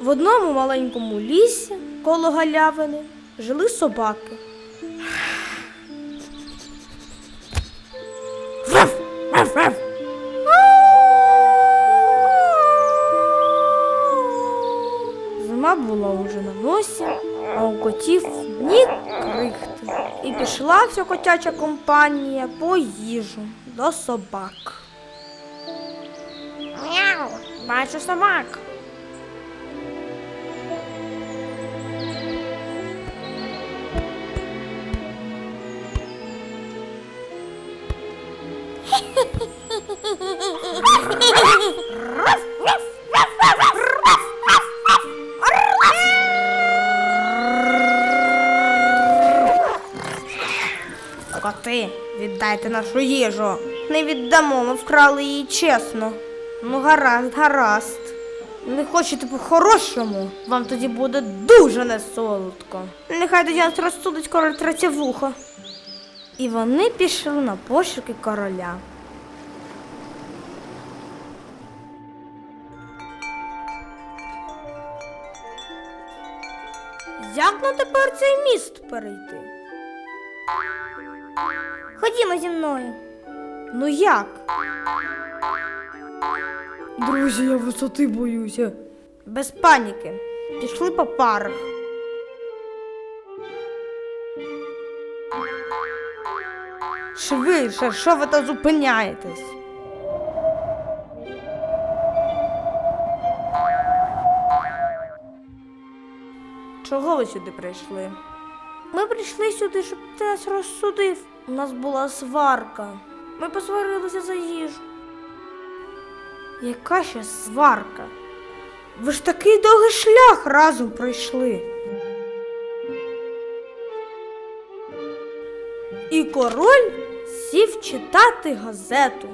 В одному маленькому лісі коло галявини жили собаки. Зима була уже на носі, а у котів ні крихти. І пішла вся котяча компанія по їжу до собак. Бачу собак. Коти, віддайте нашу їжу. Не віддамо, ми вкрали її чесно. Ну, гаразд, гаразд. Не хочете по-хорошому, вам тоді буде дуже несолодко. Нехай тоді нас розсудить король третєвухо. І вони пішли на пошуки короля. Як нам тепер цей міст перейти? Ходімо зі мною. Ну як? Друзі, я висоти боюся. Без паніки. Пішли по парах. Швидше, що ви там зупиняєтесь? Чого ви сюди прийшли? Ми прийшли сюди, щоб ти нас розсудив. У нас була сварка. Ми посварилися за їжу. Яка ще сварка? Ви ж такий довгий шлях разом пройшли. І король сів читати газету.